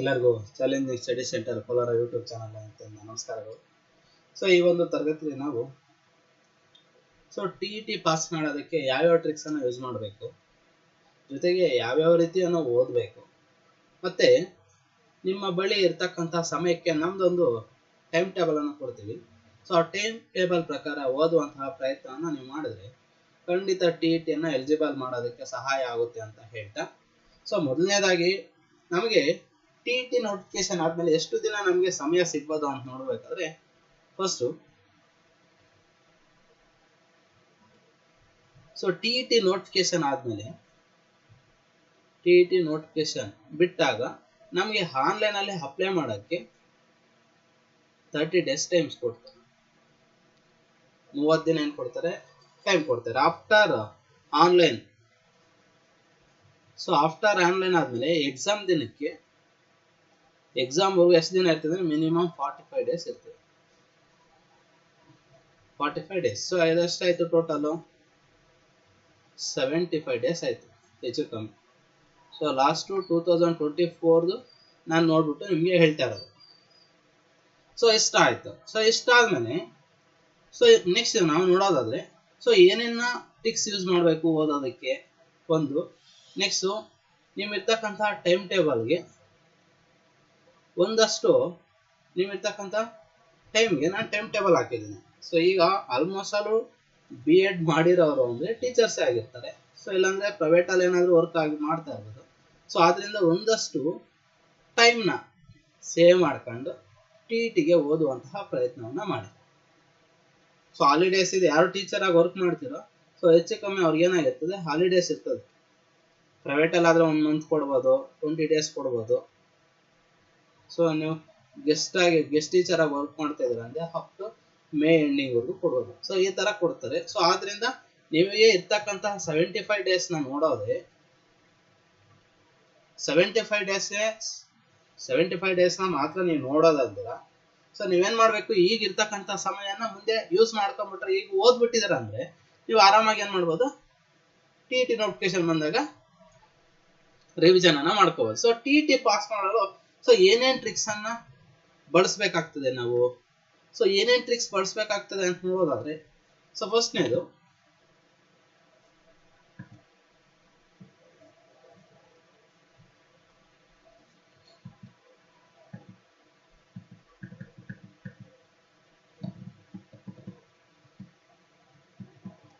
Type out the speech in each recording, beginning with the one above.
ಎಲ್ಲರಿಗೂ challenging study centre Kolar YouTube channel ಅಂತ ನಮಸ್ಕಾರಗಳು. ಸೊ ಈ ಒಂದು ತರಗತಿಯಲ್ಲಿ ನಾವು so T E T pass ಮಾಡೋದಕ್ಕೆ ಯಾವ್ಯಾವ ಟ್ರಿಕ್ಸ್ ಅನ್ನು ಯೂಸ್ ಮಾಡಬೇಕು? ಜೊತೆಗೆ ಯಾವ್ಯಾವ ರೀತಿಯನ್ನು ಓದಬೇಕು? ಮತ್ತೆ ನಿಮ್ಮ ಬಳಿ ಇರ್ತಕ್ಕಂಥ ಸಮಯಕ್ಕೆ ನಮ್ದೊಂದು ಟೈಮ್ ಟೇಬಲ್ ಅನ್ನು ಕೊಡ್ತೀವಿ. ಸೊ ಆ ಟೈಮ್ ಟೇಬಲ್ ಪ್ರಕಾರ ಓದುವಂತಹ ಪ್ರಯತ್ನವನ್ನು ನೀವು ಮಾಡಿದ್ರೆ ಖಂಡಿತ ಟಿ ಇ ಟಿಯನ್ನು ಎಲಿಜಿಬಲ್ ಮಾಡೋದಕ್ಕೆ ಸಹಾಯ ಆಗುತ್ತೆ ಅಂತ ಹೇಳ್ತಾ. ಸೊ ಮೊದಲನೇದಾಗಿ ನಮಗೆ ಟಿ ಟಿ ನೋಟಿಫಿಕೇಶನ್ ಆದ್ಮೇಲೆ ಎಷ್ಟು ದಿನ ನಮಗೆ ಸಮಯ ಸಿಗ್ಬೋದು ಅಂತ ನೋಡ್ಬೇಕಾದ್ರೆ first so T E T notification ಆದ್ಮೇಲೆ ಟಿ ಟಿ ನೋಟಿಫಿಕೇಶನ್ ಬಿಟ್ಟಾಗ ನಮಗೆ ಆನ್ಲೈನ್ ಅಲ್ಲಿ ಅಪ್ಲೈ ಮಾಡೋಕ್ಕೆ ತರ್ಟಿ ಡೇಸ್ ಟೈಮ್ಸ್ ಕೊಡ್ತಾರೆ. ಮೂವತ್ತು ದಿನ ಏನು ಕೊಡ್ತಾರೆ? ಟೈಮ್ ಕೊಡ್ತಾರೆ. After online so after online ಆದ್ಮೇಲೆ ಎಕ್ಸಾಮ್ ದಿನಕ್ಕೆ ಎಕ್ಸಾಮ್ ಎಷ್ಟು ದಿನ ಇರ್ತದೆ? ಮಿನಿಮಮ್ ಫಾರ್ಟಿ ಫೈವ್ ಡೇಸ್ ಇರ್ತದೆ. ಫಾರ್ಟಿ ಫೈವ್ ಡೇಸ್ ಸೊ ಎಷ್ಟಾಯ್ತು ಟೋಟಲು ಸೆವೆಂಟಿ ಫೈವ್ ಡೇಸ್ ಆಯ್ತು. ಹೆಚ್ಚು ಕಮ್ಮಿ. So last two thousand twenty ಫೋರ್ದು ನಾನು ನೋಡ್ಬಿಟ್ಟು ನಿಮಗೆ ಹೇಳ್ತಾ ಇರೋದು. ಸೊ ಇಷ್ಟ ಆಯ್ತು? ಸೊ ಇಷ್ಟ ಆದ್ಮೇಲೆ ಸೊ ನೆಕ್ಸ್ಟ್ ನಾವು ನೋಡೋದಾದ್ರೆ ಸೊ ಏನೇನ ಟಿಕ್ಸ್ ಯೂಸ್ ಮಾಡಬೇಕು ಓದೋದಕ್ಕೆ? ಒಂದು ನೆಕ್ಸ್ಟು ನೀವು ಇರ್ತಕ್ಕಂಥ ಟೈಮ್ ಟೇಬಲ್ಗೆ ಒಂದಷ್ಟು ನೀವು ಇರ್ತಕ್ಕಂಥ ಟೈಮ್ಗೆ ನಾನು ಟೈಮ್ ಟೇಬಲ್ ಹಾಕಿದ್ದೀನಿ. ಸೊ ಈಗ ಆಲ್ಮೋಸ್ಟ್ ಆಲು ಬಿ ಎಡ್ ಮಾಡಿರೋರು ಅಂದರೆ ಟೀಚರ್ಸೇ ಆಗಿರ್ತಾರೆ. ಸೊ ಇಲ್ಲಾಂದರೆ ಪ್ರೈವೇಟಲ್ಲಿ ಏನಾದರೂ ವರ್ಕ್ ಆಗಿ ಮಾಡ್ತಾ ಇರ್ಬೋದು. ಸೊ ಆದ್ದರಿಂದ ಒಂದಷ್ಟು ಟೈಮ್ನ ಸೇವ್ ಮಾಡ್ಕೊಂಡು ಟಿ ಟಿಗೆ ಓದುವಂತಹ ಪ್ರಯತ್ನವನ್ನು ಮಾಡಿ. ಸೊ ಹಾಲಿಡೇಸ್ ಇದೆ ಯಾರು ಟೀಚರ್ ಆಗಿ ವರ್ಕ್ ಮಾಡ್ತೀರೋ ಸೊ ಹೆಚ್ಚು ಕಮ್ಮಿ ಅವ್ರಿಗೆ ಏನಾಗಿರ್ತದೆ ಹಾಲಿಡೇಸ್ ಇರ್ತದೆ. ಪ್ರೈವೇಟಲ್ಲಿ ಆದರೆ ಒಂದು ಮಂತ್ ಕೊಡ್ಬೋದು ಟ್ವೆಂಟಿ ಡೇಸ್ ಕೊಡ್ಬೋದು. ಸೊ ನೀವು ಗೆಸ್ಟ್ ಆಗಿ ಗೆಸ್ಟ್ ಟೀಚರ್ ಆಗಿ ವರ್ಕ್ ಮಾಡ್ತಾ ಇದ್ದೀರ ಅಂದ್ರೆ ಅಪ್ ಟು ಮೇ ಎಂಡಿಂಗ್ವರೆಗೂ ಕೊಡೋದು ಸೊ ಈ ತರ ಕೊಡ್ತಾರೆ. ಸೊ ಆದ್ರಿಂದ ನಿಮಗೆ ಇರ್ತಕ್ಕಂತಹ ಸೆವೆಂಟಿ ಫೈವ್ ಡೇಸ್ನ ನೋಡೋದೇ seventy five days seventy five ಡೇಸ್ನ ಮಾತ್ರ ನೀವು ನೋಡೋದಂದ್ರೆ ಸೊ ನೀವೇನ್ ಮಾಡ್ಬೇಕು? ಈಗ ಇರ್ತಕ್ಕಂಥ ಸಮಯನ ಮುಂದೆ ಯೂಸ್ ಮಾಡ್ಕೊಂಡ್ಬಿಟ್ರೆ, ಈಗ ಓದ್ಬಿಟ್ಟಿದಾರೆ ಅಂದ್ರೆ ನೀವು ಆರಾಮಾಗಿ ಏನ್ ಮಾಡ್ಬೋದು? ಟಿ ಟಿ ನೋಟಿಫಿಕೇಶನ್ ಬಂದಾಗ ರಿವಿಜನ್ ಅನ್ನ ಮಾಡ್ಕೋಬಹುದು ಸೊ ಟಿ ಟಿ ಪಾಸ್ ಮಾಡಲು ಸೊ ಏನೇನ್ ಟ್ರಿಕ್ಸ್ ಅನ್ನ ಬಳಸ್ಬೇಕಾಗ್ತದೆ ನಾವು? ಸೊ ಏನೇನ್ ಟ್ರಿಕ್ಸ್ ಬಳಸ್ಬೇಕಾಗ್ತದೆ ಅಂತ ನೋಡೋದಾದ್ರೆ ಸೊ ಫಸ್ಟ್ನೇದು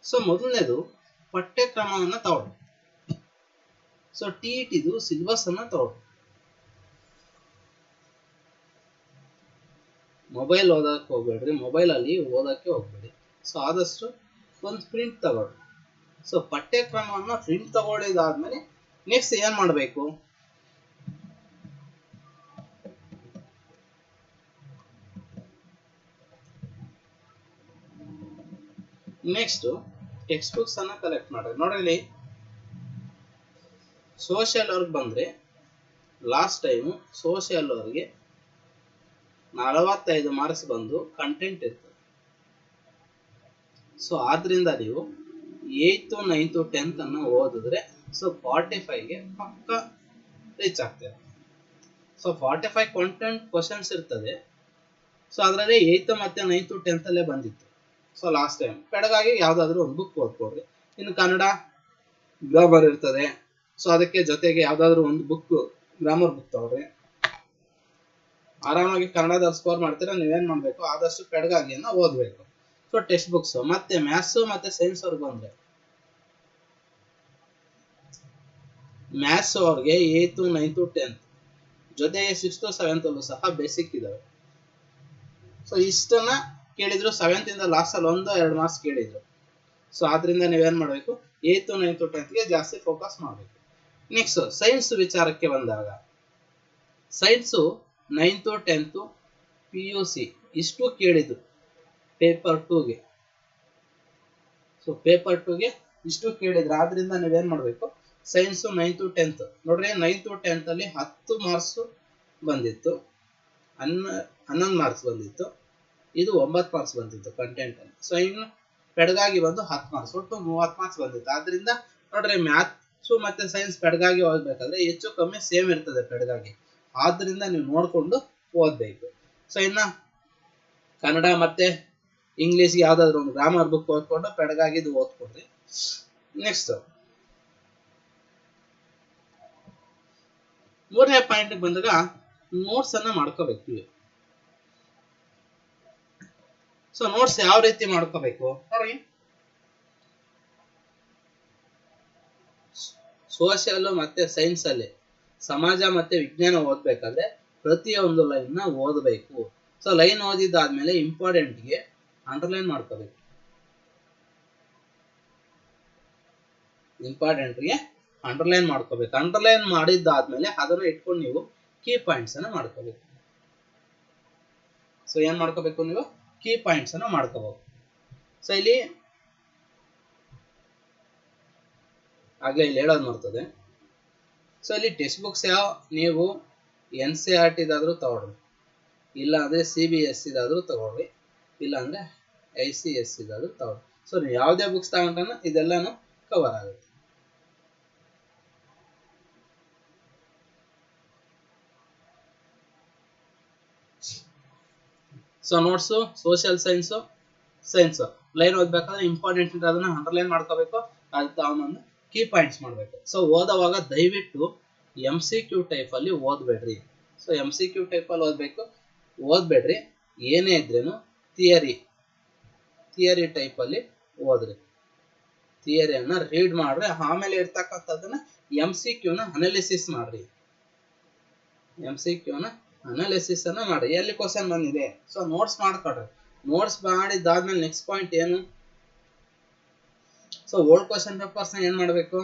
ಸೊ ಮೊದಲನೇದು ಪಠ್ಯಕ್ರಮವನ್ನ ತಗೊಳ್ಳಿ ಸೊ ಟಿ ಇ ಟಿದು ಸಿಲೆಬಸ್ ಅನ್ನ ತಗೊಳ್ಳಿ ಮೊಬೈಲ್ ಓದಕ್ಕೆ ಹೋಗ್ಬೇಡ್ರಿ ಮೊಬೈಲ್ ಅಲ್ಲಿ ಓದಕ್ಕೆ ಹೋಗ್ಬೇಡಿ ಸೊ ಆದಷ್ಟು ಒಂದು ಪ್ರಿಂಟ್ ತಗೊಳ್ಳಿ ಸೊ ಪಠ್ಯಕ್ರಮವನ್ನು ಪ್ರಿಂಟ್ ತಗೊಳ್ಳಿದಾದ್ಮೇಲೆ ನೆಕ್ಸ್ಟ್ ಏನ್ ಮಾಡಬೇಕು? ನೆಕ್ಸ್ಟ್ ಟೆಕ್ಸ್ಟ್ ಬುಕ್ಸ್ ಅನ್ನ ಕಲೆಕ್ಟ್ ಮಾಡ್ರಿ. ನೋಡ್ರಿ ಸೋಷಿಯಲ್ ವರ್ಕ್ ಬಂದ್ರೆ ಲಾಸ್ಟ್ ಟೈಮ್ ಸೋಷಿಯಲ್ ಅವ್ರಿಗೆ ನಲವತ್ತೈದು ಮಾರ್ಕ್ಸ್ ಬಂದು ಕಂಟೆಂಟ್ ಇರ್ತದೆ ಸೊ ಆದ್ರಿಂದ ನೀವು ಏಯ್ತು ನೈನ್ತು ಟೆಂತ್ ಅನ್ನು ಓದಿದ್ರೆ ಸೊ ಫಾರ್ಟಿ ಫೈವ್ಗೆ ಪಕ್ಕ reach ಆಗ್ತೇವೆ so forty five content questions ಇರ್ತದೆ. ಸೊ ಅದರಲ್ಲಿ ಏಯ್ತು ಮತ್ತೆ ನೈನ್ತು ಟೆಂತ್ ಅಲ್ಲೇ ಬಂದಿತ್ತು. ಸೊ ಲಾಸ್ಟ್ ಟೈಮ್ ಪೆಡಗಾಗಿ ಯಾವ್ದಾದ್ರು ಒಂದು ಬುಕ್ ಓದ್ಕೊಡ್ರಿ ಇನ್ನು ಕನ್ನಡ ಗ್ರಾಮರ್ ಇರ್ತದೆ. ಸೊ ಅದಕ್ಕೆ ಜೊತೆಗೆ ಯಾವ್ದಾದ್ರು ಒಂದು ಬುಕ್ ಗ್ರಾಮರ್ ಬುಕ್ ತಗೊಳ್ರಿ. ಆರಾಮಾಗಿ ಕನ್ನಡದ ಸ್ಕೋರ್ ಮಾಡ್ತೀರಾ, ನೀವೇನ್ ಮಾಡ್ಬೇಕು? ಆದಷ್ಟು ಪೆಡಗಾಗಿಯನ್ನ ಓದ್ಬೇಕು. ಸೊ ಟೆಕ್ಸ್ಟ್ ಬುಕ್ಸ್ ಮತ್ತೆ ಮ್ಯಾಥ್ಸ್ ಮತ್ತೆ ಸೈನ್ಸ್ ಅವ್ರಿಗೆ ಬಂದ್ರೆ. ಮ್ಯಾಥ್ಸ್ ಅವ್ರಿಗೆ ಏಯ್ತು ನೈನ್ತು ಟೆಂತ್ ಜೊತೆಗೆ ಸೆವೆಂತ್ ಅಲ್ಲೂ ಸಹ ಬೇಸಿಕ್ ಇದಾವೆ. ಸೊ ಇಷ್ಟನ್ನ ಕೇಳಿದ್ರು ಸೆವೆಂತ್ ಇಂದ ಲಾಸ್ಟ್ ಅಲ್ಲಿ ಒಂದು, ಎರಡು ಮಾರ್ಕ್ಸ್ ಕೇಳಿದ್ರು. ಸೊ ಆದ್ರಿಂದ ನೀವೇನ್ ಮಾಡ್ಬೇಕು? ಏಯ್ತು ನೈನ್ತು ಟೆಂತ್ಗೆ ಜಾಸ್ತಿ ಫೋಕಸ್ ಮಾಡಬೇಕು. ನೆಕ್ಸ್ಟ್ ಸೈನ್ಸ್ ವಿಚಾರಕ್ಕೆ ಬಂದಾಗ. Science ninth tenth P U C ಇಷ್ಟು ಕೇಳಿದ್ರು ಪೇಪರ್ ಟೂಗೆ ಸೊ ಪೇಪರ್ ಟೂಗೆ ಇಷ್ಟು ಕೇಳಿದ್ರು. ಆದ್ರಿಂದ ನೀವೇನ್ ಮಾಡಬೇಕು? ಸೈನ್ಸು ನೈನ್ತು ಟೆಂತ್ ನೋಡ್ರಿ ನೈನ್ತು ಟೆಂತ್ ಅಲ್ಲಿ ಹತ್ತು ಮಾರ್ಕ್ಸ್ ಬಂದಿತ್ತು. ಹನ್ನ, ಹನ್ನೊಂದು ಮಾರ್ಕ್ಸ್ ಬಂದಿತ್ತು. ಇದು ಒಂಬತ್ತು ಮಾರ್ಕ್ಸ್ ಬಂದಿತ್ತು ಕಂಟೆಂಟ್ ಅಲ್ಲಿ. ಸೊ ಇನ್ನು ಪೆಡ್ಗಾಗಿ ಬಂದು ಹತ್ತು ಮಾರ್ಕ್ಸ್ ಒಟ್ಟು ಮೂವತ್ತು ಮಾರ್ಕ್ಸ್ ಬಂದಿತ್ತು. ಆದ್ರಿಂದ ನೋಡ್ರಿ ಮ್ಯಾಥ್ಸು ಮತ್ತೆ ಸೈನ್ಸ್ ಪೆಡಗಾಗಿ ಹೋಗ್ಬೇಕಾದ್ರೆ ಹೆಚ್ಚು ಕಮ್ಮಿ ಸೇಮ್ ಇರ್ತದೆ ಪೆಡಗಾಗಿ. ಆದ್ರಿಂದ ನೀವು ನೋಡ್ಕೊಂಡು ಓದ್ಬೇಕು. ಸೊ ಇನ್ನ ಕನ್ನಡ ಮತ್ತೆ ಇಂಗ್ಲಿಷ್ಗೆ ಯಾವ್ದಾದ್ರು ಒಂದು ಗ್ರಾಮರ್ ಬುಕ್ ಓದ್ಕೊಂಡು ಪೆಡಗಾಗಿದ್ದು ಓದ್ಕೊಡ್ರಿ ನೆಕ್ಸ್ಟ್ ಮೂರನೇ ಪಾಯಿಂಟ್ ಬಂದಾಗ ನೋಟ್ಸ್ ಅನ್ನ ಮಾಡ್ಕೋಬೇಕು ಸೊ ನೋಟ್ಸ್ ಯಾವ ರೀತಿ ಮಾಡ್ಕೋಬೇಕು? ನೋಡಿ ಸೋಷಿಯಲ್ ಮತ್ತೆ ಸೈನ್ಸ್ ಅಲ್ಲಿ. ಸಮಾಜ ಮತ್ತೆ ವಿಜ್ಞಾನ ಓದ್ಬೇಕಾದ್ರೆ ಪ್ರತಿಯೊಂದು ಲೈನ್ನ ಓದಬೇಕು. ಸೊ ಲೈನ್ ಓದಿದ್ದಾದ್ಮೇಲೆ ಇಂಪಾರ್ಟೆಂಟ್ಗೆ ಅಂಡರ್ಲೈನ್ ಮಾಡ್ಕೋಬೇಕು. ಇಂಪಾರ್ಟೆಂಟ್ಗೆ ಅಂಡರ್ಲೈನ್ ಮಾಡ್ಕೋಬೇಕು. ಅಂಡರ್ಲೈನ್ ಮಾಡಿದ್ದಾದ್ಮೇಲೆ ಅದನ್ನ ಇಟ್ಕೊಂಡು ನೀವು ಕೀ ಪಾಯಿಂಟ್ಸ್ ಅನ್ನ ಮಾಡ್ಕೋಬೇಕು. ಸೊ ಏನ್ ಮಾಡ್ಕೋಬೇಕು ನೀವು? ಕೀ ಪಾಯಿಂಟ್ಸ್ ಅನ್ನ ಮಾಡ್ಕೋಬೇಕು. ಸೊ ಇಲ್ಲಿ, ಆಗ್ಲೇ ಇಲ್ಲಿ ಹೇಳೋದು ನೋಡ್ತದೆ ಸೊ ಇಲ್ಲಿ ಟೆಕ್ಸ್ಟ್ ಬುಕ್ಸ್ ಯಾವ? ನೀವು ಎನ್ ಸಿ ಆರ್ ಟಿದಾದರೂ ತಗೊಳ್ರಿ. ಇಲ್ಲ ಅಂದ್ರೆ ಸಿ ಬಿ ಎಸ್ ಇದಾದ್ರೂ ತಗೊಳ್ರಿ. ಇಲ್ಲ ಅಂದ್ರೆ ಐ ಸಿ ಎಸ್ ಇದಾದ್ರೂ ತಗೊಳ್ರಿ. ಸೊ ನೀವು ಯಾವುದೇ ಬುಕ್ಸ್ ತಗೊಂಡ್ರೂ ಇದೆಲ್ಲಾನು ಕವರ್ ಆಗುತ್ತೆ. So notes social science science line ಓದ್ಬೇಕಾದ್ರೆ important ಅದನ್ನ ಅಂಡರ್ಲೈನ್ ಮಾಡ್ಕೋಬೇಕು. ಅದು ತಗೊಂಬಂದು ಕೀ ಪಾಯಿಂಟ್ಸ್ ಮಾಡಬೇಕು. ಸೊ ಓದೋವಾಗ ದಯವಿಟ್ಟು ಎಂ ಸಿ ಕ್ಯೂ ಟೈಪ್ ಅಲ್ಲಿ ಓದ್ಬೇಡ್ರಿ. So M C Q type ಅಲ್ಲಿ ಓದ್ಬೇಕು. ಓದ್ಬೇಡ್ರಿ. ಏನೇ ಇದ್ರೇನು ಥಿಯರಿ ಥಿಯರಿ ಟೈಪ್ ಅಲ್ಲಿ ಓದ್ರಿ. ಥಿಯರಿಯನ್ನ ರೀಡ್ ಮಾಡ್ರಿ. ಆಮೇಲೆ ಇರ್ತಕ್ಕಂಥದ್ದನ್ನ ಎಂ ಸಿ ಕ್ಯೂನ ಅನಾಲಿಸಿಸ್ ಮಾಡ್ರಿ. ಎಂ ಸಿ ಕ್ಯೂನ ಅನಾಲಿಸಿಸ್ ಅನ್ನ ಮಾಡಿ ಎಲ್ಲಿ ಕ್ವಶನ್ ಬಂದಿದೆ? ಸೊ ನೋಟ್ಸ್ ಮಾಡ್ಕೊಡ್ರಿ ನೋಟ್ಸ್ ಮಾಡಿದ್ದಾದ್ಮೇಲೆ ನೆಕ್ಸ್ಟ್ ಪಾಯಿಂಟ್ ಏನು? ಸೊ ಓಲ್ಡ್ ಕ್ವಶನ್ ಪೇಪರ್ಸ್ ಏನ್ ಮಾಡ್ಬೇಕು?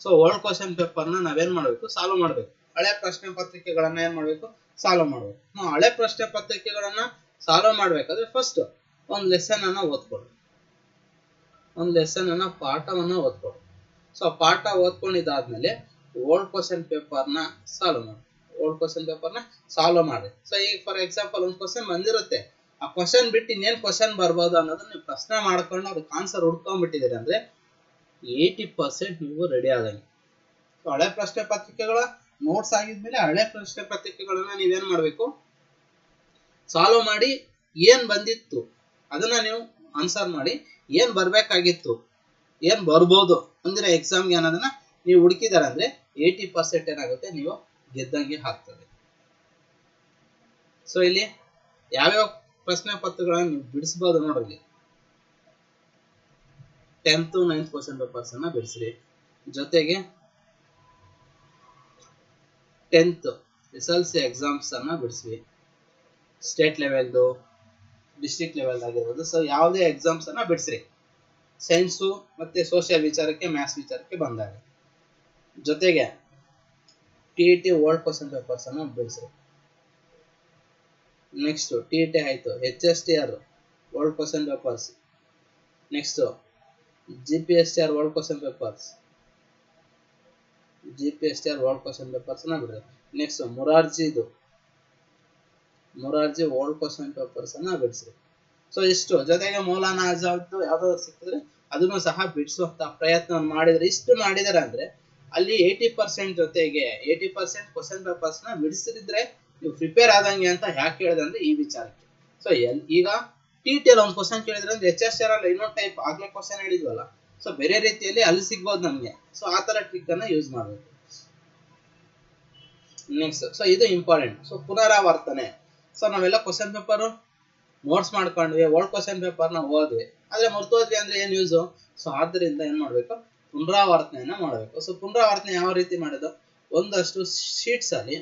ಸೊ ಓಲ್ಡ್ ಕ್ವಶನ್ ಪೇಪರ್ನ ನಾವೇನ್ ಮಾಡ್ಬೇಕು? ಸಾಲ್ವ್ ಮಾಡ್ಬೇಕು. ಹಳೆ ಪ್ರಶ್ನೆ ಪತ್ರಿಕೆಗಳನ್ನ ಏನ್ ಮಾಡ್ಬೇಕು? ಸಾಲ್ವ್ ಮಾಡ್ಬೇಕು. ಹಳೆ ಪ್ರಶ್ನೆ ಪತ್ರಿಕೆಗಳನ್ನ ಸಾಲ್ವ್ ಮಾಡ್ಬೇಕಾದ್ರೆ ಫಸ್ಟ್ ಒಂದ್ ಲೆಸನ್ ಅನ್ನ ಓದ್ಕೊಡು ಒಂದ್ ಲೆಸನ್ ಅನ್ನ ಪಾಠವನ್ನ ಓದ್ಕೊಡು ಸೊ ಪಾಠ ಓದ್ಕೊಂಡಿದ್ದಾದ್ಮೇಲೆ ಓಲ್ಡ್ ಕ್ವಶನ್ ಪೇಪರ್ನ ಸಾಲ್ವ್ ಮಾಡಿ ಓಲ್ಡ್ ಕ್ವಶನ್ ಪೇಪರ್ನ ಸಾಲ್ವ್ ಮಾಡಿ. ಸೊ ಈಗ ಫಾರ್ ಎಕ್ಸಾಂಪಲ್ ಒಂದು ಕ್ವಶನ್ ಬಂದಿರುತ್ತೆ. ಆ ಕ್ವಶನ್ ಬಿಟ್ಟು ಇನ್ನೇನ್ ಕ್ವಶನ್ ಬರ್ಬೋದು ಅನ್ನೋದನ್ನ ನೀವು ಪ್ರಶ್ನೆ ಮಾಡ್ಕೊಂಡು ಅದಕ್ಕೆ ಆನ್ಸರ್ ಹುಡ್ಕೊಂಡ್ಬಿಟ್ಟಿದ್ದೀರಿ ಅಂದ್ರೆ ಏಯ್ಟಿ ಪರ್ಸೆಂಟ್ ನೀವು ರೆಡಿ ಆದಂಗೆ. ಹಳೆ ಪ್ರಶ್ನೆ ಪತ್ರಿಕೆಗಳ ನೋಟ್ಸ್ ಆಗಿದ್ಮೇಲೆ ಹಳೆ ಪ್ರಶ್ನೆ ಪತ್ರಿಕೆಗಳನ್ನ ನೀವೇನ್ ಮಾಡಬೇಕು? ಸಾಲ್ವ್ ಮಾಡಿ ಏನು ಬಂದಿತ್ತು? ಅದನ್ನ ನೀವು ಆನ್ಸರ್ ಮಾಡಿ ಏನ್ ಬರ್ಬೇಕಾಗಿತ್ತು? ಏನ್ ಬರ್ಬೋದು? ಮುಂದಿನ ಎಕ್ಸಾಮ್ಗೆ ಅನ್ನೋದನ್ನ ನೀವು ಹುಡುಕಿದಾರೆ ಅಂದ್ರೆ ಏಯ್ಟಿ ಪರ್ಸೆಂಟ್ ಏನಾಗುತ್ತೆ? ನೀವು ಗೆದ್ದಂಗೆ ಆಗ್ತದೆ. ಸೊ ಇಲ್ಲಿ ಯಾವ್ಯಾವ ಪ್ರಶ್ನೆ ಪತ್ರಗಳನ್ನು ಬಿಡಿಸಬಹುದು ನೋಡ್ರಿ ಟೆಂತ್ ನೈನ್ತ್ ಕ್ವಶನ್ ಪೇಪರ್ಸ್ ಅನ್ನ ಬಿಡಿಸ್ರಿ. ಜೊತೆಗೆ tenth S L C exams ಅನ್ನ ಬಿಡಿಸ್ರಿ. ಸ್ಟೇಟ್ ಲೆವೆಲ್ದು ಡಿಸ್ಟ್ರಿಕ್ಟ್ ಲೆವೆಲ್ ಆಗಿರ್ಬೋದು. ಸೊ ಯಾವುದೇ ಎಕ್ಸಾಮ್ಸ್ ಅನ್ನ ಬಿಡಿಸ್ರಿ. ಸೈನ್ಸು ಮತ್ತೆ ಸೋಷಿಯಲ್ ವಿಚಾರಕ್ಕೆ ಮ್ಯಾಥ್ಸ್ ವಿಚಾರಕ್ಕೆ ಬಂದಾಗ. ಜೊತೆಗೆ T E T old question papers ಅನ್ನ ಬಿಡಿಸ್ರಿ ನೆಕ್ಸ್ಟ್ ಟಿ ಇ ಟಿ ಆಯಿತು. H S T R world question papers next G P S T R world question papers G P S T R world question ಅನ್ನ ಬಿಡ್ರಿ. Next ಮೊರಾರ್ಜಿದು Morarji world question papers ಅನ್ನ ಬಿಡಿಸ್ರಿ. So ಇಷ್ಟು. ಜೊತೆಗೆ ಮೌಲಾನಾ ಆಜಾದ್ ಯಾವ್ದಾದ್ರು ಸಿಕ್ಕಿದ್ರೆ ಅದನ್ನು ಸಹ ಬಿಡಿಸುವಂತ ಪ್ರಯತ್ನ ಮಾಡಿದ್ರೆ, ಇಷ್ಟು ಮಾಡಿದಾರೆ ಅಂದ್ರೆ ಅಲ್ಲಿ ಏಯ್ಟಿ ಪರ್ಸೆಂಟ್ ಜೊತೆಗೆ ಏಯ್ಟಿ ಪರ್ಸೆಂಟ್ ಕ್ವಶನ್ ಪೇಪರ್ಸ್ನ ಬಿಡಿಸಿದ್ರೆ ನೀವು ಪ್ರಿಪೇರ್ ಆದಂಗೆ ಅಂತ ಯಾಕೆ ಹೇಳಿದೆ ಅಂದ್ರೆ ಈ ವಿಚಾರಕ್ಕೆ. ಸೊ ಈಗ ಟಿ ಟಿ ಅಲ್ಲಿ ಒಂದು ಕ್ವಶನ್ ಕೇಳಿದ್ರೆ ಅಂದ್ರೆ ಎಚ್ ಎಸ್ ಆರ್ ಅಲ್ಲಿ ಇನ್ನೊಂದು ಟೈಪ್ ಆಗ್ಲೇ ಕ್ವಶನ್ ಹೇಳಿದ್ವಲ್ಲ. ಸೊ ಬೇರೆ ರೀತಿಯಲ್ಲಿ ಅಲ್ಲಿ ಸಿಗ್ಬೋದು ನಮ್ಗೆ. ಸೊ ಆ ತರ ಟ್ರಿಕ್ ಅನ್ನ ಯೂಸ್ ಮಾಡಬೇಕು. ನೆಕ್ಸ್ಟ್ ಸೊ ಇದು ಇಂಪಾರ್ಟೆಂಟ್ ಸೊ ಪುನರಾವರ್ತನೆ. ಸೊ ನಾವೆಲ್ಲ ಕ್ವಶನ್ ಪೇಪರ್ ನೋಟ್ಸ್ ಮಾಡ್ಕೊಂಡ್ವಿ. ಓಲ್ಡ್ ಕ್ವಶನ್ ಪೇಪರ್ನ ಓದ್ವಿ. ಆದ್ರೆ ಮರ್ತೋದ್ವಿ ಅಂದ್ರೆ ಏನ್ ಯೂಸ್ ಸೊ ಆದ್ರಿಂದ ಏನ್ ಮಾಡ್ಬೇಕು? ಪುನರಾವರ್ತನೆಯನ್ನ ಮಾಡಬೇಕು. ಸೊ ಪುನರಾವರ್ತನೆ ಯಾವ ರೀತಿ ಮಾಡೋದು ಒಂದಷ್ಟು ಶೀಟ್ಸ್ ಅಲ್ಲಿ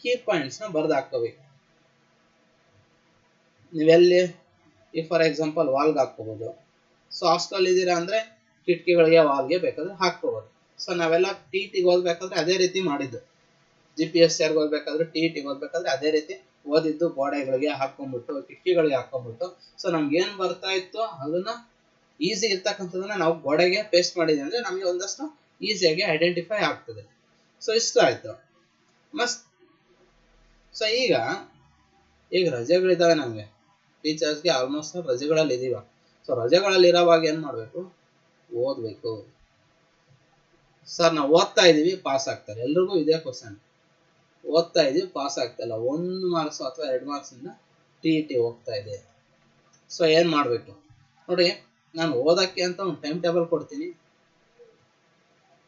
ಕೀ ಪಾಯಿಂಟ್ಸ್ನ ಬರ್ದ ಹಾಕೋಬೇಕು ನೀವೆಲ್ಲಿ ಈ ಫಾರ್ ಎಕ್ಸಾಂಪಲ್ ವಾಲ್ಗೆ ಹಾಕೋಬಹುದು ಸೊ ಹಾಸ್ಟೆಲ್ ಇದ್ದೀರಾ ಅಂದ್ರೆ ಕಿಟಕಿಗಳಿಗೆ ವಾಲ್ಗೆ ಬೇಕಾದ್ರೆ ಹಾಕೋಬಹುದು ಸೊ ನಾವೆಲ್ಲ ಟಿ ಟಿಗೆ ಓದ್ಬೇಕಾದ್ರೆ ಅದೇ ರೀತಿ ಮಾಡಿದ್ದು. ಜಿ ಪಿ ಎಸ್ ಸಿಆರ್ಗೆ ಹೋಗ್ಬೇಕಾದ್ರೆ ಟಿ ಟಿಗೆ ಓದ್ಬೇಕಾದ್ರೆ ಅದೇ ರೀತಿ ಓದಿದ್ದು ಗೋಡೆಗಳಿಗೆ ಹಾಕೊಂಡ್ಬಿಟ್ಟು ಕಿಟಕಿಗಳಿಗೆ ಹಾಕೊಂಡ್ಬಿಟ್ಟು ಸೊ ನಮ್ಗೆ ಏನ್ ಬರ್ತಾ ಇತ್ತು? ಅದನ್ನ ಈಸಿ ಇರ್ತಕ್ಕಂಥದ್ದನ್ನ ನಾವು ಗೋಡೆಗೆ ಪೇಸ್ಟ್ ಮಾಡಿದ್ವಿ ಅಂದ್ರೆ ನಮ್ಗೆ ಒಂದಷ್ಟು ಈಸಿಯಾಗಿ ಐಡೆಂಟಿಫೈ ಆಗ್ತದೆ. ಸೊ ಇಷ್ಟ ಆಯ್ತು. ಮಸ್ತ್. ಸೊ ಈಗ ಈಗ ರಜೆಗಳಿದ್ದಾವೆ ನಮ್ಗೆ. ಟೀಚರ್ಸ್ಗೆ ಆಲ್ಮೋಸ್ಟ್ ರಜೆಗಳಲ್ಲಿ ಇದೀವ. ಸೊ ರಜೆಗಳಲ್ಲಿ ಇರೋವಾಗ ಏನ್ ಮಾಡ್ಬೇಕು? ಓದ್ಬೇಕು. ಸರ್ ನಾವು ಓದ್ತಾ ಇದೀವಿ ಪಾಸ್ ಆಗ್ತಾರೆ. ಎಲ್ರಿಗೂ ಇದೇ ಕ್ವಶನ್ ಓದ್ತಾ ಇದೀವಿ ಪಾಸ್ ಆಗ್ತಾ ಇಲ್ಲ. ಒಂದು ಮಾರ್ಕ್ಸ್ ಅಥವಾ ಎರಡು ಮಾರ್ಕ್ಸ್ ಇಂದ ಟಿ ಇ ಟಿ ಹೋಗ್ತಾ ಇದೆ. ಸೊ ಏನ್ ಮಾಡ್ಬೇಕು? ನೋಡಿ ನಾನು ಓದಕ್ಕೆ ಅಂತ ಒಂದು ಟೈಮ್ ಟೇಬಲ್ ಕೊಡ್ತೀನಿ.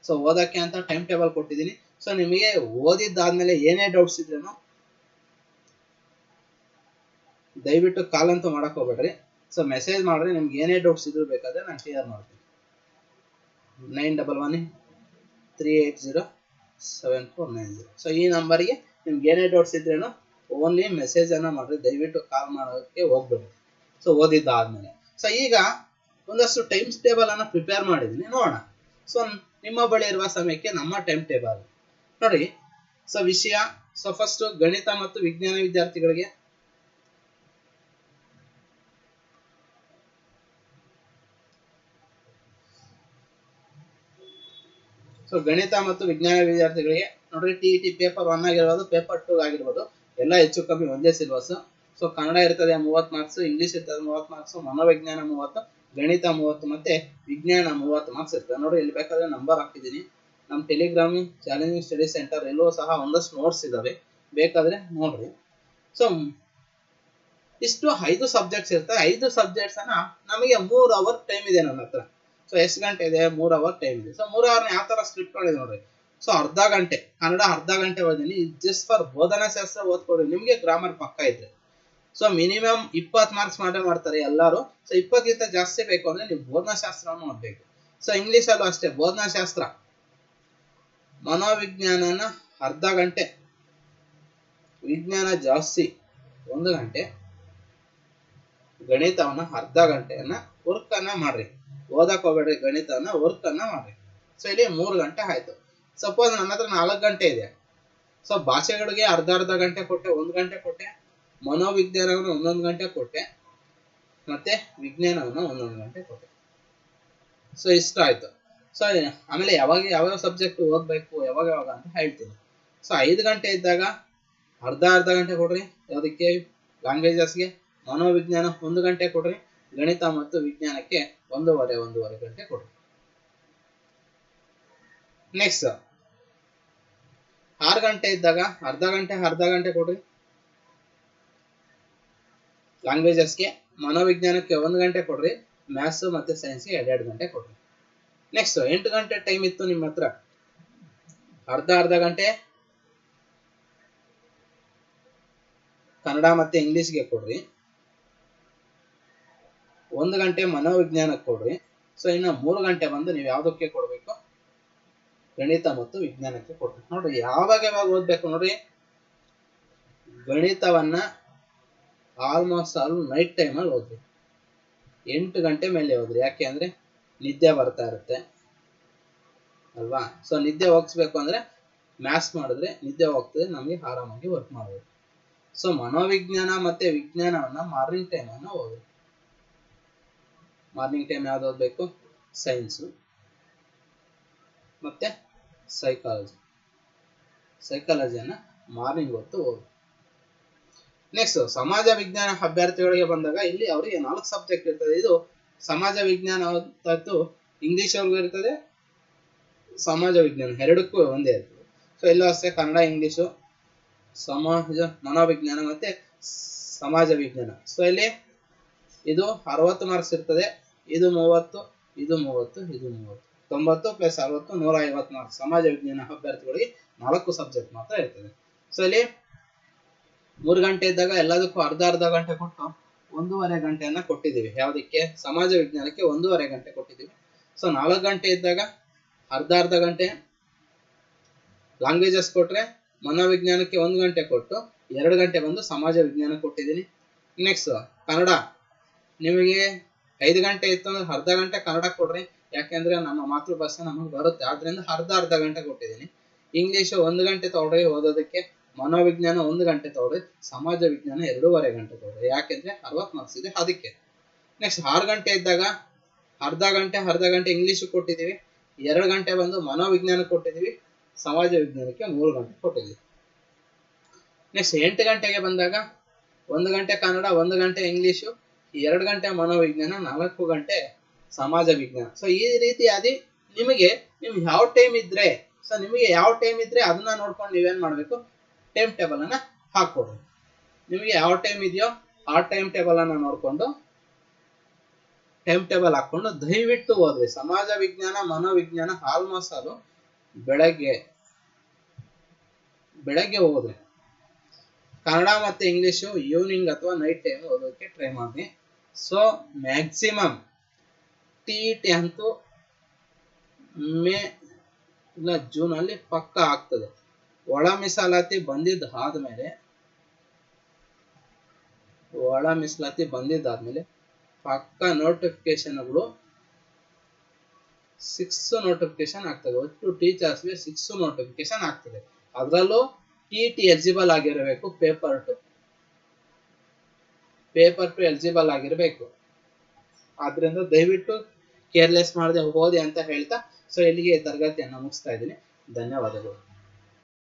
ಸೊ ಓದಕ್ಕೆ ಅಂತ ಟೈಮ್ ಟೇಬಲ್ ಕೊಟ್ಟಿದ್ದೀನಿ. ಸೊ ನಿಮಗೆ ಓದಿದ್ದಾದ್ಮೇಲೆ ಏನೇ ಡೌಟ್ಸ್ ಇದ್ರೇನು ದಯವಿಟ್ಟು ಕಾಲ್ ಅಂತೂ ಮಾಡಕ್ ಹೋಗ್ಬೇಡ್ರಿ. ಸೊ ಮೆಸೇಜ್ ಮಾಡ್ರಿ, ನಿಮ್ಗೆ ಏನೇ ಡೌಟ್ಸ್ ಇದ್ರು ಬೇಕಾದ್ರೆ ನಾನು ಕ್ಲಿಯರ್ ಮಾಡ್ತೀನಿ. Nine double one three eight zero seven four nine zero so ಈ ನಂಬರ್ಗೆ ನಿಮ್ಗೆ ಏನೇ ಡೌಟ್ಸ್ ಇದ್ರೇನು ಓನ್ಲಿ ಮೆಸೇಜ್ ಅನ್ನ ಮಾಡ್ರಿ. ದಯವಿಟ್ಟು ಕಾಲ್ ಮಾಡೋಕ್ಕೆ ಹೋಗ್ಬೇಡ್ರಿ. ಸೊ ಓದಿದ್ದಾದ್ಮೇಲೆ. ಸೊ ಈಗ ಒಂದಷ್ಟು ಟೈಮ್ಸ್ ಟೇಬಲ್ ಅನ್ನ ಪ್ರಿಪೇರ್ ಮಾಡಿದ್ದೀನಿ. ನೋಡೋಣ. ಸೊ ನಿಮ್ಮ ಬಳಿ ಇರುವ ಸಮಯಕ್ಕೆ ನಮ್ಮ ಟೈಮ್ ಟೇಬಲ್ ನೋಡಿ ಸೊ ವಿಷಯ ಸೊ ಫಸ್ಟ್ ಗಣಿತ ಮತ್ತು ವಿಜ್ಞಾನ ವಿದ್ಯಾರ್ಥಿಗಳಿಗೆ. ಸೊ ಗಣಿತ ಮತ್ತು ವಿಜ್ಞಾನ ವಿದ್ಯಾರ್ಥಿಗಳಿಗೆ ನೋಡ್ರಿ ಟಿ ಟಿ ಪೇಪರ್ ಒನ್ ಆಗಿರ್ಬೋದು ಪೇಪರ್ ಟೂ ಆಗಿರ್ಬೋದು, ಎಲ್ಲ ಹೆಚ್ಚು ಕಮ್ಮಿ ಒಂದೇ ಸಿಲೆಬಸ್ ಸೊ ಕನ್ನಡ ಇರ್ತದೆ ಮೂವತ್ತು ಮಾರ್ಕ್ಸ್ ಇಂಗ್ಲಿಷ್ ಇರ್ತದೆ ಮೂವತ್ತು ಮಾರ್ಕ್ಸ್ ಮನೋವಿಜ್ಞಾನ ಮೂವತ್ತು ಗಣಿತ ಮೂವತ್ತು ಮತ್ತೆ ವಿಜ್ಞಾನ ಮೂವತ್ತು ಮಾರ್ಕ್ಸ್ ಇರ್ತದೆ ನೋಡಿ, ಇಲ್ಲಿ ಬೇಕಾದ್ರೆ ನಂಬರ್ ಹಾಕಿದ್ದೀನಿ. ನಮ್ಮ ಟೆಲಿಗ್ರಾಮ್ ಚಾಲೆಂಜಿಂಗ್ ಸ್ಟಡಿ ಸೆಂಟರ್ ಎಲ್ಲೋ ಸಹ ಒಂದಷ್ಟು ನೋಟ್ಸ್ ಇದಾವೆ. ಬೇಕಾದ್ರೆ ನೋಡ್ರಿ. ಸೊ ಇಷ್ಟು ಐದು ಸಬ್ಜೆಕ್ಟ್ಸ್ ಇರ್ತವೆ. ಐದು ಸಬ್ಜೆಕ್ಟ್ಸ್ ಅನ್ನ ನಮಗೆ ಮೂರ್ ಅವರ್ ಟೈಮ್ ಇದೆ ನನ್ನ ಹತ್ರ. ಸೊ ಎಷ್ಟು ಗಂಟೆ ಇದೆ? ಮೂರ್ ಅವರ್ ಟೈಮ್ ಇದೆ. ಸೊ ಮೂರ್ ಅವರ್ನ ಯಾವ ತರ ಸ್ಕ್ರಿಪ್ಟ್ ಮಾಡಿದೆ ನೋಡ್ರಿ. ಸೊ ಅರ್ಧ ಗಂಟೆ, ಕನ್ನಡ ಅರ್ಧ ಗಂಟೆ ಓದಿನಿ ಜಸ್ಟ್ ಫಾರ್ ಬೋಧನಾ ಶಾಸ್ತ್ರ ಓದ್ಕೊಡಿ ನಿಮ್ಗೆ ಗ್ರಾಮರ್ ಪಕ್ಕ ಇದ್ರೆ. ಸೊ ಮಿನಿಮಮ್ ಇಪ್ಪತ್ ಮಾರ್ಕ್ಸ್ ಮಾಡೇ ಮಾಡ್ತಾರೆ ಎಲ್ಲರೂ. ಸೊ ಇಪ್ಪತ್ತಕ್ಕಿಂತ ಜಾಸ್ತಿ ಬೇಕು ಅಂದ್ರೆ ನೀವು ಬೋಧನಾ ಶಾಸ್ತ್ರವನ್ನು ಓದ್ಬೇಕು ಸೊ ಇಂಗ್ಲಿಷ್ ಅಲ್ಲೂ ಅಷ್ಟೇ, ಬೋಧನಾಶಾಸ್ತ್ರ. ಮನೋವಿಜ್ಞಾನನ ಅರ್ಧ ಗಂಟೆ. ವಿಜ್ಞಾನ ಜಾಸ್ತಿ, ಒಂದು ಗಂಟೆ. ಗಣಿತವನ್ನ ಅರ್ಧ ಗಂಟೆಯನ್ನ ವರ್ಕ್ ಅನ್ನ ಮಾಡ್ರಿ. ಓದಕ್ ಹೋಗ್ಬೇಡ್ರಿ, ಗಣಿತವನ್ನ ವರ್ಕ್ ಅನ್ನ ಮಾಡ್ರಿ. ಸೊ ಇಲ್ಲಿ ಮೂರು ಗಂಟೆ ಆಯ್ತು. ಸಪೋಸ್ ನನ್ನ ಹತ್ರ ನಾಲ್ಕು ಗಂಟೆ ಇದೆ. ಸೊ ಭಾಷೆಗಳಿಗೆ ಅರ್ಧ ಅರ್ಧ ಗಂಟೆ ಕೊಟ್ಟೆ, ಒಂದು ಗಂಟೆ ಕೊಟ್ಟೆ. ಮನೋವಿಜ್ಞಾನವನ್ನು ಒಂದೊಂದು ಗಂಟೆ ಕೊಟ್ಟೆ, ಮತ್ತೆ ವಿಜ್ಞಾನವನ್ನು ಒಂದೊಂದು ಗಂಟೆ ಕೊಟ್ಟೆ. ಸೊ ಇಷ್ಟ ಆಯ್ತು. ಸೊ ಆಮೇಲೆ ಯಾವಾಗ ಯಾವ್ಯಾವ ಸಬ್ಜೆಕ್ಟ್ ಓದ್ಬೇಕು, ಯಾವಾಗ ಯಾವಾಗ ಅಂತ ಹೇಳ್ತೀನಿ. ಸೊ ಐದು ಗಂಟೆ ಇದ್ದಾಗ ಅರ್ಧ ಅರ್ಧ ಗಂಟೆ ಕೊಡ್ರಿ. ಯಾವುದಕ್ಕೆ? ಲ್ಯಾಂಗ್ವೇಜಸ್ಗೆ ಮನೋವಿಜ್ಞಾನ ಒಂದು ಗಂಟೆ ಕೊಡ್ರಿ. ಗಣಿತ ಮತ್ತು ವಿಜ್ಞಾನಕ್ಕೆ ಒಂದೂವರೆ ಒಂದೂವರೆ ಗಂಟೆ ಕೊಡ್ರಿ. ನೆಕ್ಸ್ಟ್ ಆರು ಗಂಟೆ ಇದ್ದಾಗ ಅರ್ಧ ಗಂಟೆ ಅರ್ಧ ಗಂಟೆ ಕೊಡ್ರಿ. ಲ್ಯಾಂಗ್ವೇಜಸ್ಗೆ ಮನೋವಿಜ್ಞಾನಕ್ಕೆ ಒಂದು ಗಂಟೆ ಕೊಡ್ರಿ ಮ್ಯಾಥ್ಸ್ ಮತ್ತೆ ಸೈನ್ಸ್ಗೆ ಎರಡೆರಡು ಗಂಟೆ ಕೊಡ್ರಿ. ನೆಕ್ಸ್ಟ್ ಎಂಟು ಗಂಟೆ ಟೈಮ್ ಇತ್ತು ನಿಮ್ಮ ಹತ್ರ. ಅರ್ಧ ಅರ್ಧ ಗಂಟೆ. ಕನ್ನಡ ಮತ್ತೆ ಇಂಗ್ಲಿಷ್ಗೆ ಕೊಡ್ರಿ. ಒಂದು ಗಂಟೆ ಮನೋವಿಜ್ಞಾನಕ್ಕೆ ಕೊಡ್ರಿ. ಸೊ ಇನ್ನು ಮೂರು ಗಂಟೆ ಬಂದು ನೀವು ಯಾವ್ದಕ್ಕೆ ಕೊಡಬೇಕು? ಗಣಿತ ಮತ್ತು ವಿಜ್ಞಾನಕ್ಕೆ ಕೊಡ್ರಿ. ನೋಡ್ರಿ, ಯಾವಾಗ ಯಾವಾಗ ಓದ್ಬೇಕು ನೋಡ್ರಿ? ಗಣಿತವನ್ನ ಆಲ್ಮೋಸ್ಟ್ ಆಲ್ ನೈಟ್ ಟೈಮಲ್ಲಿ ಹೋದ್ವಿ. ಎಂಟು ಗಂಟೆ ಮೇಲೆ ಹೋದ್ರಿ ಯಾಕೆ ಅಂದ್ರೆ ನಿದ್ದೆ ಬರ್ತಾ ಇರುತ್ತೆ. ಅಲ್ವಾ? ಸೊ ನಿದ್ದೆ ಹೋಗಿಸ್ಬೇಕು ಅಂದ್ರೆ ಮ್ಯಾಥ್ಸ್ ಮಾಡಿದ್ರೆ ನಿದ್ದೆ ಹೋಗ್ತದೆ, ನಮಗೆ ಆರಾಮಾಗಿ ವರ್ಕ್ ಮಾಡ್ಬೋದು. ಸೊ ಮನೋವಿಜ್ಞಾನ ಮತ್ತೆ ವಿಜ್ಞಾನವನ್ನ ಮಾರ್ನಿಂಗ್ ಟೈಮ್ ಅನ್ನ ಓದ್ರಿ ಮಾರ್ನಿಂಗ್ ಟೈಮ್ ಯಾವ್ದು ಓದ್ಬೇಕು? ಸೈನ್ಸು ಮತ್ತೆ ಸೈಕಾಲಜಿ ಸೈಕಾಲಜಿಯನ್ನ ಮಾರ್ನಿಂಗ್ ಹೊತ್ತು ಓದು ನೆಕ್ಸ್ಟ್ ಸಮಾಜ ವಿಜ್ಞಾನ ಅಭ್ಯರ್ಥಿಗಳಿಗೆ ಬಂದಾಗ ಇಲ್ಲಿ ಅವರಿಗೆ ನಾಲ್ಕು ಸಬ್ಜೆಕ್ಟ್ ಇರ್ತದೆ. ಇದು ಸಮಾಜ ವಿಜ್ಞಾನ ಇಂಗ್ಲಿಷ್ ಅವ್ರಿಗೂ ಇರ್ತದೆ, ಸಮಾಜ ವಿಜ್ಞಾನ ಎರಡಕ್ಕೂ ಒಂದೇ ಇರ್ತದೆ. ಸೊ ಎಲ್ಲೂ ಅಷ್ಟೇ ಕನ್ನಡ ಇಂಗ್ಲಿಷು ಸಮಾಜ, ಮನೋವಿಜ್ಞಾನ ಮತ್ತೆ ಸಮಾಜ ವಿಜ್ಞಾನ. ಸೊ ಇಲ್ಲಿ ಇದು ಅರವತ್ತು ಮಾರ್ಕ್ಸ್ ಇರ್ತದೆ. ಇದು ಮೂವತ್ತು ಇದು ಮೂವತ್ತು ಇದು ಮೂವತ್ತು. ತೊಂಬತ್ತು ಪ್ಲಸ್ ಅರವತ್ತು ನೂರ ಐವತ್ತು ಮಾರ್ಕ್ಸ್ ಸಮಾಜ ವಿಜ್ಞಾನ ಅಭ್ಯರ್ಥಿಗಳಿಗೆ ನಾಲ್ಕು ಸಬ್ಜೆಕ್ಟ್ ಮಾತ್ರ ಇರ್ತದೆ. ಸೊ ಇಲ್ಲಿ ಮೂರು ಗಂಟೆ ಇದ್ದಾಗ ಎಲ್ಲದಕ್ಕೂ ಅರ್ಧ ಅರ್ಧ ಗಂಟೆ ಕೊಟ್ಟು ಒಂದೂವರೆ ಗಂಟೆಯನ್ನ ಕೊಟ್ಟಿದ್ದೀವಿ. ಯಾವುದಕ್ಕೆ? ಸಮಾಜ ವಿಜ್ಞಾನಕ್ಕೆ ಒಂದೂವರೆ ಗಂಟೆ ಕೊಟ್ಟಿದ್ದೀವಿ. ಸೊ ನಾಲ್ಕು ಗಂಟೆ ಇದ್ದಾಗ ಅರ್ಧ ಅರ್ಧ ಗಂಟೆ ಲ್ಯಾಂಗ್ವೇಜಸ್ ಕೊಟ್ರೆ ಮನೋವಿಜ್ಞಾನಕ್ಕೆ ಒಂದು ಗಂಟೆ ಕೊಟ್ಟು ಎರಡು ಗಂಟೆ ಬಂದು ಸಮಾಜ ವಿಜ್ಞಾನ ಕೊಟ್ಟಿದ್ದೀನಿ. ನೆಕ್ಸ್ಟ್ ಕನ್ನಡ. ನಿಮಗೆ ಐದು ಗಂಟೆ ಇತ್ತು ಅಂದ್ರೆ ಅರ್ಧ ಗಂಟೆ ಕನ್ನಡ ಕೊಡ್ರಿ. ಯಾಕೆಂದ್ರೆ ನಮ್ಮ ಮಾತೃಭಾಷೆ ನಮಗೆ ಬರುತ್ತೆ. ಆದ್ರಿಂದ ಅರ್ಧ ಅರ್ಧ ಗಂಟೆ ಕೊಟ್ಟಿದ್ದೀನಿ. ಇಂಗ್ಲಿಷ್ ಒಂದು ಗಂಟೆ ತೊಡಗಿ ಓದೋದಕ್ಕೆ ಮನೋವಿಜ್ಞಾನ ಒಂದು ಗಂಟೆ ತಗೊಳ್ಳಿ ಸಮಾಜ ವಿಜ್ಞಾನ ಎರಡೂವರೆ ಗಂಟೆ ತಗೊಳ್ಳಿ ಯಾಕೆಂದ್ರೆ ಅರವತ್ ಮಾರ್ಕ್ಸ್ ಇದೆ ಅದಕ್ಕೆ. ನೆಕ್ಸ್ಟ್ ಆರು ಗಂಟೆ ಇದ್ದಾಗ, ಅರ್ಧ ಗಂಟೆ ಅರ್ಧ ಗಂಟೆ ಇಂಗ್ಲಿಷ್ ಕೊಟ್ಟಿದ್ದೀವಿ. ಎರಡು ಗಂಟೆ ಬಂದು ಮನೋವಿಜ್ಞಾನ ಕೊಟ್ಟಿದ್ದೀವಿ. ಸಮಾಜ ವಿಜ್ಞಾನಕ್ಕೆ ಮೂರು ಗಂಟೆ ಕೊಟ್ಟಿದ್ದೀವಿ. ನೆಕ್ಸ್ಟ್ ಎಂಟು ಗಂಟೆಗೆ ಬಂದಾಗ, ಒಂದು ಗಂಟೆ ಕನ್ನಡ, ಒಂದು ಗಂಟೆ ಇಂಗ್ಲಿಷು ಎರಡು ಗಂಟೆ ಮನೋವಿಜ್ಞಾನ, ನಾಲ್ಕು ಗಂಟೆ ಸಮಾಜ ವಿಜ್ಞಾನ. ಸೊ ಈ ರೀತಿಯಾಗಿ ನಿಮಗೆ, ನಿಮ್ಗೆ ಯಾವ ಟೈಮ್ ಇದ್ರೆ ಸೊ ನಿಮಗೆ ಯಾವ ಟೈಮ್ ಇದ್ರೆ ಅದನ್ನ ನೋಡ್ಕೊಂಡು ನೀವೇನ್ ಮಾಡ್ಬೇಕು? ಟೈಮ್ ಟೇಬಲ್ ಅನ್ನ ಹಾಕೊಡ್ರಿ ನಿಮಗೆ ಯಾವ ಟೈಮ್ ಇದೆಯೋ ಆ ಟೈಮ್ ಟೇಬಲ್ ಅನ್ನ ನೋಡ್ಕೊಂಡು ಟೈಮ್ ಟೇಬಲ್ ಹಾಕೊಂಡು ದಯವಿಟ್ಟು ಓದ್ರಿ. ಸಮಾಜ ವಿಜ್ಞಾನ, ಮನೋವಿಜ್ಞಾನ ಆಲ್ಮೋಸ್ಟ್ ಅದು ಬೆಳಗ್ಗೆ ಬೆಳಗ್ಗೆ ಓದ್ರಿ. ಕನ್ನಡ ಮತ್ತೆ ಇಂಗ್ಲಿಷು ಈವ್ನಿಂಗ್ ಅಥವಾ ನೈಟ್ ಟೈಮ್ ಓದೋಕೆ ಟ್ರೈ ಮಾಡಿ ಸೊ ಮ್ಯಾಕ್ಸಿಮಮ್ ಟಿ ಟಿ ಅಂತೂ ಮೇ ಇಲ್ಲ ಜೂನ್ ಅಲ್ಲಿ ಪಕ್ಕ ಆಗ್ತದೆ. ಒಳ ಮೀಸಲಾತಿ ಬಂದಿದ್ದ ಆದ್ಮೇಲೆ, ಒಳ ಮೀಸಲಾತಿ ಬಂದಿದ್ದಾದ್ಮೇಲೆ ಪಕ್ಕ ನೋಟಿಫಿಕೇಶನ್ಗಳು ಸಿಕ್ಸ್ ನೋಟಿಫಿಕೇಶನ್ ಆಗ್ತದೆ. ಒಟ್ಟು ಟೀಚರ್ಸ್ಗೆ ಸಿಕ್ಸ್ ನೋಟಿಫಿಕೇಶನ್ ಆಗ್ತದೆ. ಅದರಲ್ಲೂ ಟಿ ಟಿ ಎಲಿಜಿಬಲ್ ಆಗಿರಬೇಕು paper two paper two eligible ಆಗಿರಬೇಕು. ಆದ್ರಿಂದ ದಯವಿಟ್ಟು ಕೇರ್ಲೆಸ್ ಮಾಡದೆ ಹೋದೆ ಅಂತ ಹೇಳ್ತಾ ಸೊ ಇಲ್ಲಿಗೆ ತರಗತಿಯನ್ನು ಮುಗಿಸ್ತಾ ಇದ್ದೀನಿ. ಧನ್ಯವಾದಗಳು.